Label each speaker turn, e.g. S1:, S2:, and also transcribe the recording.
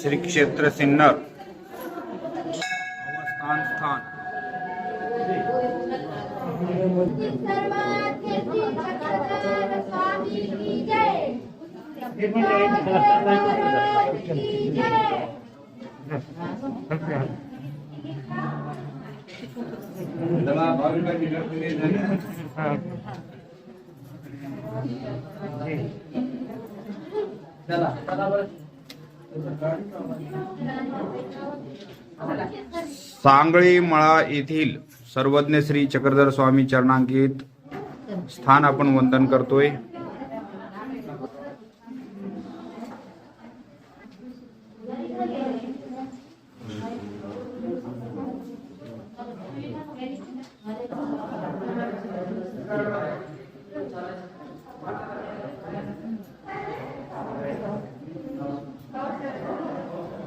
S1: श्री क्षेत्र सिन्नर। अवस्थान स्थान। सांगळी मळा येथील सर्वज्ञ श्री चक्रधर स्वामी चरणांकित स्थान आपण वंदन करतोय.